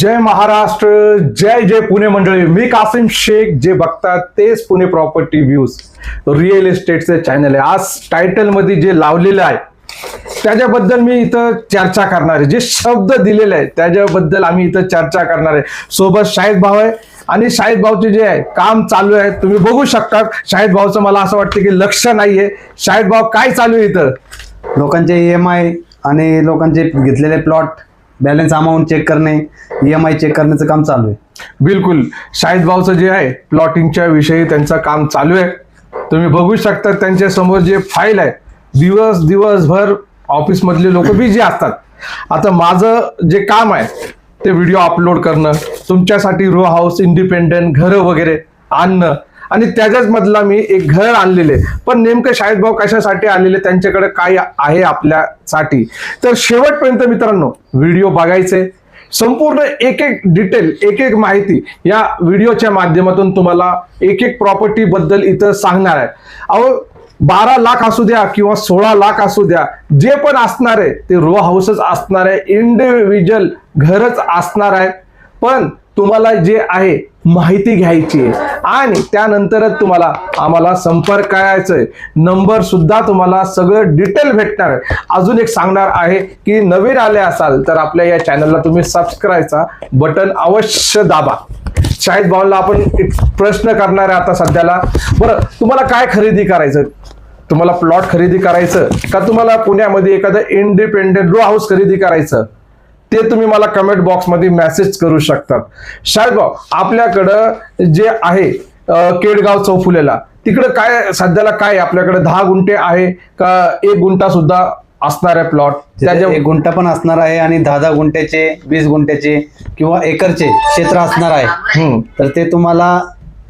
जय महाराष्ट्र जय जय पुणे मंडळी. मी कासिम शेख जे बघतात तेच पुणे प्रॉपर्टी व्ह्यूज रिअल इस्टेटचे चॅनल आहे. आज टायटलमध्ये जे लावलेलं आहे त्याच्याबद्दल मी इथं चर्चा करणार आहे. जे शब्द दिलेले आहेत त्याच्याबद्दल आम्ही इथं चर्चा करणार आहे. सोबत शाहिद भाऊ आहे. आणि शाहिद भाऊचे जे आहे काम चालू आहे. तुम्ही बघू शकता शाहिद भाऊचं मला असं वाटतं की लक्ष नाहीये. शाहिद भाऊ काय चालू आहे इथं? लोकांचे ई एम आय आणि लोकांचे घेतलेले प्लॉट बॅलन्स अमाऊंट चेक करणे ई एम आय चेक करण्याचं काम चालू आहे. बिलकुल. शाहिद भाऊचं जे आहे प्लॉटिंगच्या विषयी त्यांचं काम चालू आहे. तुम्ही बघू शकता त्यांच्यासमोर जे फाईल आहे दिवस दिवसभर ऑफिसमधले लोक बिझी असतात. आता माझं जे काम आहे ते व्हिडिओ अपलोड करणं तुमच्यासाठी रो हाऊस इंडिपेंडंट घरं वगैरे आणणं आणि त्याच्याच मधला मी एक घर आणलेले. पण नेमकं शाहिद भाऊ कशासाठी आलेले त्यांच्याकडे काय आहे आपल्यासाठी? तर शेवटपर्यंत मित्रांनो व्हिडिओ बघायचे. संपूर्ण एक एक डिटेल एक एक माहिती या व्हिडिओच्या माध्यमातून तुम्हाला एक एक प्रॉपर्टी बद्दल इथं सांगणार आहे. अहो बारा लाख असू द्या किंवा सोळा लाख असू द्या जे पण असणार आहे ते रो हाऊसच असणार आहे इंडिव्हिज्युअल घरच असणार आहे. पण तुम्हाला जे आहे माहिती घ्यायची आहे. आणि त्यानंतरच तुम्हाला आम्हाला संपर्क करायचा आहे. नंबर सुद्धा तुम्हाला सगळं डिटेल भेटणार आहे. अजून एक सांगणार आहे की नवीन आले असाल तर आपल्या या चॅनलला तुम्ही सबस्क्राईबचा बटन अवश्य दाबा. शाहिद भाऊला आपण एक प्रश्न करणार आहे आता सध्याला. बरं तुम्हाला काय खरेदी करायचं? तुम्हाला प्लॉट खरेदी करायचं? का तुम्हाला पुण्यामध्ये एखादं इंडिपेंडेंट रो हाऊस खरेदी करायचं? ते तुम्ही मला कमेंट बॉक्समध्ये मेसेज करू शकतात. भाऊ आपल्याकडं जे आहे केडगाव चौफुलेला तिकडं काय सध्याला काय? आपल्याकडे दहा गुंठे आहे का एक गुंठा सुद्धा असणार आहे प्लॉट त्याच्या एक गुंठा पण असणार आहे आणि दहा दहा गुंठ्याचे वीस गुंठ्याचे किंवा एकरचे क्षेत्र असणार आहे. तर ते तुम्हाला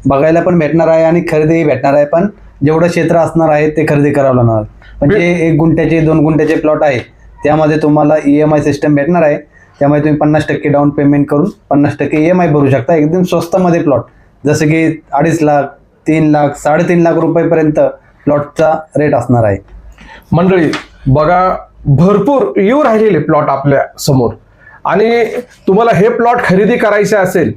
बघायला पण भेटणार आहे आणि खरेदीही भेटणार आहे. पण जेवढं क्षेत्र असणार आहे ते खरेदी करावं लागणार. म्हणजे एक गुंठ्याचे दोन गुंठ्याचे प्लॉट आहे त्यामध्ये तुम्हाला ई एम आय सिस्टम भेटणार आहे. त्यामुळे तुम्ही पन्नास टक्के डाऊन पेमेंट करून पन्नास टक्के ई एम आय भरू शकता. एकदम स्वस्तामध्ये प्लॉट जसं की अडीच लाख तीन लाख साडेतीन लाख रुपयेपर्यंत प्लॉटचा रेट असणार आहे. मंडळी बघा भरपूर येऊ राहिलेले प्लॉट आपल्यासमोर. आणि तुम्हाला हे प्लॉट खरेदी करायचे असेल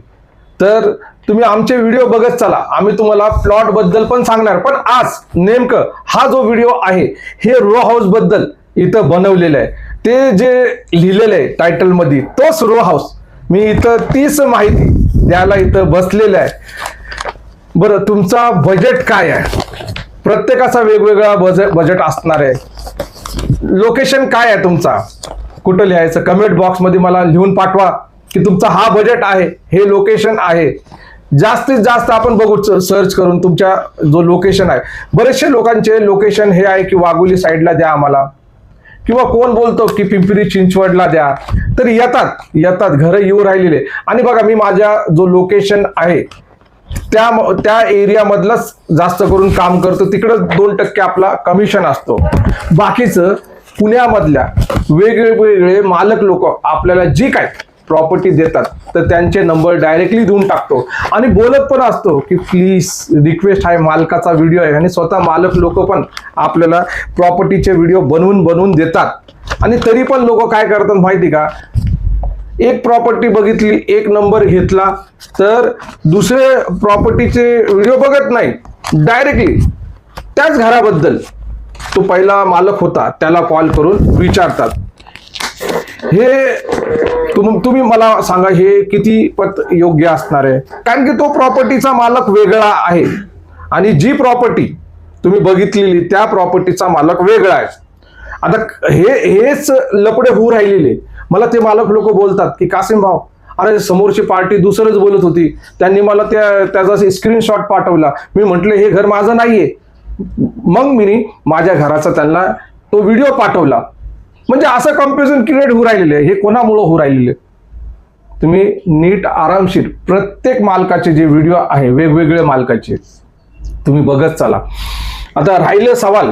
तर तुम्ही आमचे व्हिडिओ बघत चला. आम्ही तुम्हाला प्लॉटबद्दल पण सांगणार. पण आज नेमकं हा जो व्हिडिओ आहे हे रो हाऊसबद्दल इथं बनवलेलं आहे. ते जे लिहिलेलं आहे टायटलमध्ये तोच रो हाऊस मी इथं तीच माहिती द्यायला इथं बसलेलं आहे. बरं तुमचा बजेट काय आहे? प्रत्येकाचा वेगवेगळा बज बजेट असणार आहे. लोकेशन काय आहे तुमचा? कुठं लिहायचं? कमेंट बॉक्समध्ये मला लिहून पाठवा की तुमचा हा बजेट आहे हे लोकेशन आहे. जास्तीत जास्त आपण बघू सर्च करून तुमच्या जो लोकेशन आहे. बरेचसे लोकांचे लोकेशन हे आहे की वाघोली साईडला द्या आम्हाला. किंवा कोण बोलतो की पिंपरी चिंचवडला द्या तर येतात येतात घरं येऊ राहिलेले. आणि बघा मी माझ्या जो लोकेशन आहे त्या त्या एरियामधलंच जास्त करून काम करतो. तिकडं दोन टक्के आपला कमिशन असतो. बाकीचं पुण्यामधल्या वेगवेगळे मालक लोक आपल्याला जी काय प्रॉपर्टी देतात तर त्यांचे नंबर डायरेक्टली देऊन टाकतो. आणि बोलत पण असतो की प्लीज रिक्वेस्ट आहे मालकाचा व्हिडिओ आहे. आणि स्वतः मालक लोक पण आपल्याला प्रॉपर्टीचे व्हिडिओ बनवून बनवून देतात. आणि तरी पण लोक काय करतात माहिती का? एक प्रॉपर्टी बघितली एक नंबर घेतला तर दुसरे प्रॉपर्टीचे व्हिडिओ बघत नाही. डायरेक्टली त्याच घराबद्दल. तो पहिला मालक होता त्याला कॉल करून विचारतात. हे तुम्ही मला सांगा हे किती पत योग्य असणार आहे? कारण की तो प्रॉपर्टीचा मालक वेगळा आहे. आणि जी प्रॉपर्टी तुम्ही बघितलेली त्या प्रॉपर्टीचा मालक वेगळा आहे. आता हे हेच लपडे होऊ राहिलेले. मला ते मालक लोक बोलतात की कासिम भाऊ अरे समोरची पार्टी दुसरंच बोलत होती. त्यांनी मला त्या त्याचा स्क्रीनशॉट पाठवला. मी म्हटलं हे घर माझं नाहीये. मग मी माझ्या घराचा त्यांना तो व्हिडिओ पाठवला. म्हणजे असं कंपॅरिझन क्रिएट होऊ आहे. हे कोणामुळं होऊ राहिलेले तुम्ही नीट आरामशीर प्रत्येक मालकाचे जे व्हिडिओ आहे वेगवेगळे मालकाचे तुम्ही बघत चला. आता राहिलं सवाल.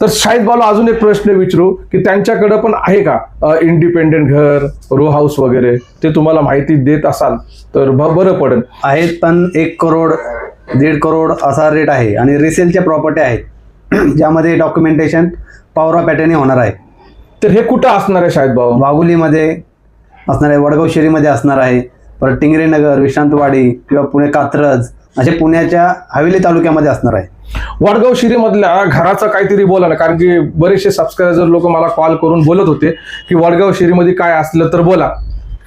तर शाहिद भाऊला अजून एक प्रश्न विचारू की त्यांच्याकडे पण आहे का? इंडिपेंडेंट घर रो हाऊस वगैरे ते तुम्हाला माहिती देत असाल तर ब- बरं पडेल. आहेत पण एक करोड दीड करोड असा रेट आहे. आणि रिसेलच्या प्रॉपर्टी आहेत. ज्यामध्ये डॉक्युमेंटेशन पॉवर पॅटर्नही होणार आहे. तर हे कुठं असणार आहे शाहिद भाऊ वाघुलीमध्ये असणार आहे वडगाव शेरीमध्ये असणार आहे. परत टिंगरे नगर विश्रांतवाडी किंवा पुणे कात्रज असे पुण्याच्या हवेली तालुक्यामध्ये असणार आहे. वडगाव शिरीमधल्या घराचं काहीतरी बोला ना कारण की बरेचसे सबस्क्रायबर लोक मला कॉल करून बोलत होते की वडगाव शिरीमध्ये काय असलं तर बोला.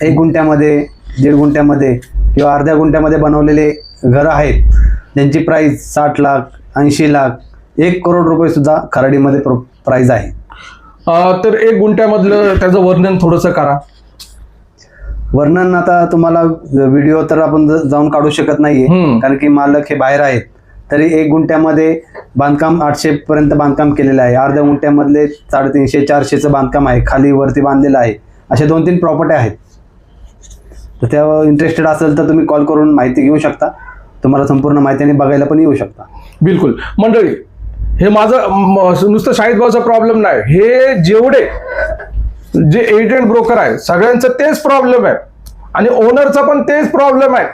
एक गुंठ्यामध्ये दीड गुंठ्यामध्ये किंवा अर्ध्या गुंठ्यामध्ये बनवलेले घरं आहेत. ज्यांची प्राईस साठ लाख ऐंशी लाख एक करोड रुपये सुद्धा खराडीमध्ये प्र प्राईज आहे. तर एक गुंठ्यामधलं त्याचं वर्णन थोडंसं करा. वर्णन आता तुम्हाला व्हिडिओ तर आपण जाऊन काढू शकत नाहीये. कारण की मालक हे बाहेर आहेत. तरी एक गुंठ्यामध्ये बांधकाम आठशे पर्यंत बांधकाम केलेलं आहे. अर्ध्या गुंठ्यामधले साडेतीनशे चारशेचं बांधकाम आहे. खाली वरती बांधलेलं आहे. अशा दोन तीन प्रॉपर्टी आहेत. तर त्या इंटरेस्टेड असेल तर तुम्ही कॉल करून माहिती घेऊ शकता. तुम्हाला संपूर्ण माहिती आणि बघायला पण येऊ शकता. बिलकुल. मंडळी हे माझं म- नुसतं शाहीद भाऊचा प्रॉब्लेम नाही. हे जेवढे जे एजंट ब्रोकर आहे सगळ्यांचं तेच प्रॉब्लेम आहे. आणि ओनरचा पण तेच प्रॉब्लेम आहे.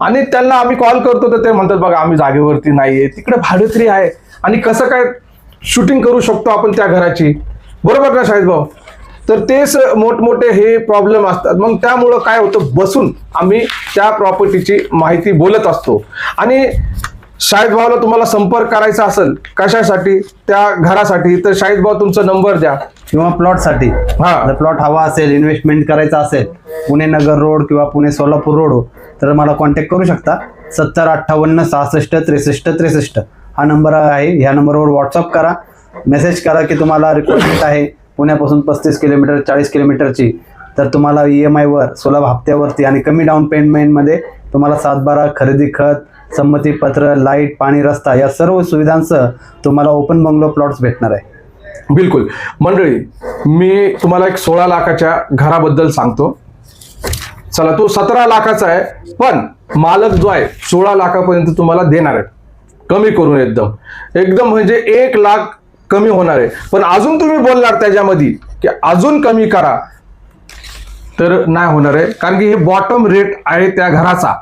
आणि त्यांना आम्ही कॉल करतो तर ते म्हणतात बघा आम्ही जागेवरती नाही आहे तिकडे भाडेतरी आहे. आणि कसं काय शूटिंग करू शकतो आपण त्या घराची? बरोबर ना शाहीद भाऊ? तर तेच मोठमोठे हे प्रॉब्लेम असतात. मग त्यामुळं काय होतं? बसून आम्ही त्या प्रॉपर्टीची माहिती बोलत असतो. आणि शाहीद भाऊला तुम्हाला संपर्क करायचा असेल कशासाठी? त्या घरासाठी. तर शाहीद भाऊ तुमचा नंबर द्या. किंवा प्लॉटसाठी हा. जर प्लॉट हवा असेल इन्व्हेस्टमेंट करायचा असेल पुणे नगर रोड किंवा पुणे सोलापूर रोड तर मला कॉन्टॅक्ट करू शकता. सत्तर अठ्ठावन्न सहासष्ट त्रेसष्ट त्रेसष्ट. हा नंबर आहे. ह्या नंबरवर व्हॉट्सअप करा. मेसेज करा की तुम्हाला रिक्वायरमेंट आहे. पुण्यापासून पस्तीस किलोमीटर चाळीस किलोमीटरची. तर तुम्हाला ई एम आयवर सुलभ हप्त्यावरती आणि कमी डाऊन पेमेंटमध्ये तुम्हाला सातबारा खरेदी खत संमतीपत्र लाइट पाणी रस्ता या सर्व सुविधांसह तुम्हाला ओपन बंगलो प्लॉट्स भेटणार आहे. बिलकुल. मंडळी मी तुम्हाला एक सोळा लाखाच्या घराबद्दल सांगतो. चला तो सतरा लाखाचा आहे पण मालक जो आहे सोळा लाखापर्यंत तुम्हाला देणार आहे. कमी करून एकदम. एकदम म्हणजे एक लाख कमी होणार आहे. पण अजून तुम्ही बोलणार त्याच्यामध्ये की अजून कमी करा. तर नाही होणार आहे कारण की हे बॉटम रेट आहे त्या घराचा.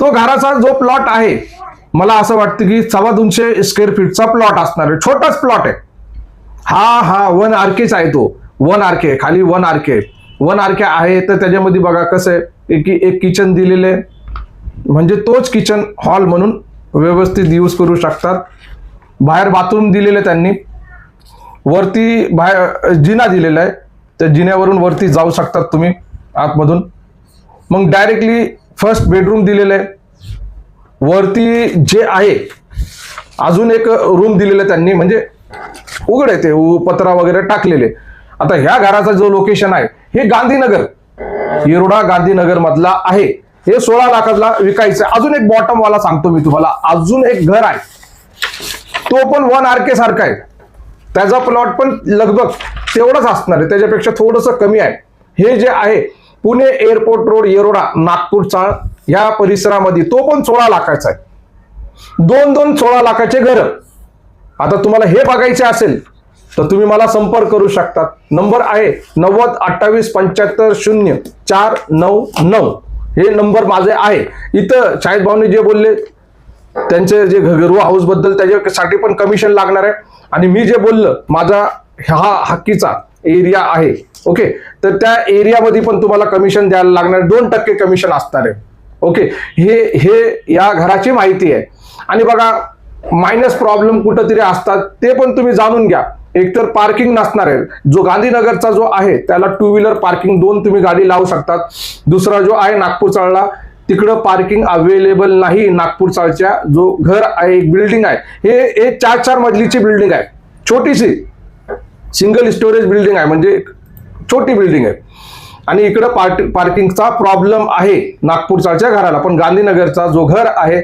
तो घराचा जो प्लॉट आहे मला असं वाटतं की सव्वा दोनशे स्क्वेअर फीटचा प्लॉट असणार आहे. छोटाच प्लॉट आहे. हा हा वन आर केच आहे तो. वन आर के खाली one R K one R K आहे तर त्याच्यामध्ये बघा कसं आहे एक एक किचन दिलेलं आहे. म्हणजे तोच किचन हॉल म्हणून व्यवस्थित यूज करू शकतात. बाहेर बाथरूम दिलेलं आहे त्यांनी. वरती बाहेर जिना दिलेला आहे. त्या जिन्यावरून वरती जाऊ शकतात तुम्ही आतमधून. मग डायरेक्टली फर्स्ट बेडरूम दिलेलं आहे. वरती जे आहे अजून एक रूम दिलेलं आहे त्यांनी म्हणजे उघड आहे ते पत्रा वगैरे टाकलेले. आता ह्या घराचा जो लोकेशन आहे हे गांधीनगर. येरोडा गांधीनगर मधला आहे. हे सोळा लाखातला विकायचं आहे. अजून एक बॉटम वाला सांगतो मी तुम्हाला. अजून एक घर आहे. तो पण वन आर के सारखा आहे. त्याचा प्लॉट पण लगभग तेवढंच असणार आहे. त्याच्यापेक्षा थोडस कमी आहे. हे जे आहे पुणे एअरपोर्ट रोड येरोडा नागपूर चाळ या परिसरामध्ये तो पण सोळा लाखाचा आहे. दोन दोन सोळा लाखाचे घर. आता तुम्हाला हे बघायचे असेल तर तुम्ही मला संपर्क करू शकता नंबर आहे नव्वद अठ्ठावीस पंच्याहत्तर शून्य चार नऊ नऊ. हे नंबर माझे आहे. इथं शाहिद भाऊने जे बोलले त्यांचे जे घरू हाऊसबद्दल त्याच्यासाठी पण कमिशन लागणार आहे. आणि मी जे बोललं माझा हा हक्कीचा एरिया आहे. ओके तर त्या एरियामध्ये पण तुम्हाला कमिशन द्यायला लागणार. दोन टक्के कमिशन असणार आहे. ओके हे हे या घराची माहिती आहे. आणि बघा मायनस प्रॉब्लेम कुठंतरी असतात ते पण तुम्ही जाणून घ्या. एकतर पार्किंग नसणार आहे. जो गांधीनगरचा जो आहे त्याला टू व्हीलर पार्किंग दोन तुम्ही गाडी लावू शकतात. दुसरा जो आहे नागपूर चाळला तिकडं पार्किंग अवेलेबल नाही नागपूर चाळच्या जो घर आहे एक बिल्डिंग आहे. हे एक चार चार मजलीची बिल्डिंग आहे. छोटीशी सिंगल स्टोरेज बिल्डिंग आहे. म्हणजे छोटी बिल्डिंग आहे. आणि इकडं पार्ट पार्किंगचा प्रॉब्लेम आहे नागपूरच्या घराला. पण गांधीनगरचा जो घर आहे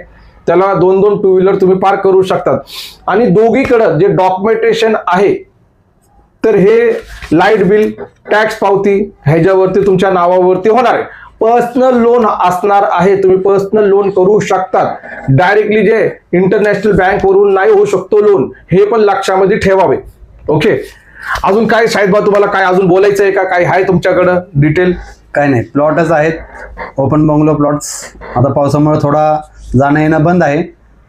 त्याला दोन दोन टू व्हीलर तुम्ही पार्क करू शकतात. आणि दोघीकडं जे डॉक्युमेंटेशन आहे तर हे लाइट बिल टॅक्स पावती ह्याच्यावरती तुमच्या नावावरती होणार आहे. पर्सनल लोन असणार आहे तुम्ही पर्सनल लोन करू शकतात. डायरेक्टली जे इंटरनॅशनल बँकवरून नाही होऊ शकतो लोन हे पण लक्षामध्ये ठेवावे. ओके अजून काय शाहिद बा तुम्हाला काय अजून बोलायचं आहे का? काय आहे तुमच्याकडं डिटेल काय नाही प्लॉटच आहेत. ओपन बंगलो प्लॉट्स आता पावसामुळे थोडा जाणं येणं बंद आहे.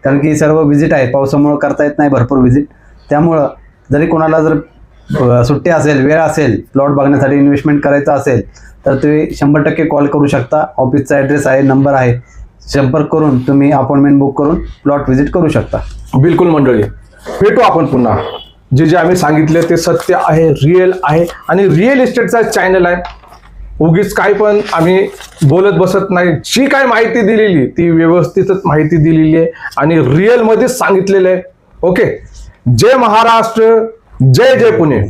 कारण की सर्व व्हिजिट आहे. पावसामुळे करता येत नाही भरपूर व्हिजिट त्यामुळं जरी कोणाला जर सुट्टी असेल वेळ असेल प्लॉट बघण्यासाठी इन्व्हेस्टमेंट करायचं असेल तर तुम्ही शंभर टक्के कॉल करू शकता. ऑफिसचा ॲड्रेस आहे नंबर आहे. संपर्क करून तुम्ही अपॉइंटमेंट बुक करून प्लॉट व्हिजिट करू शकता. बिलकुल मंडळी. भेटू आपण पुन्हा. जे जे आम्ही सांगितले ते सत्य आहे रिअल आहे आणि रिअल इस्टेटचा चॅनल आहे. उगीच काय पण आम्ही बोलत बसत नाही. जी काय माहिती दिलेली ती व्यवस्थितच माहिती दिलेली आहे आणि रिअलमध्येच सांगितलेलं आहे. ओके जय महाराष्ट्र जय जय पुणे.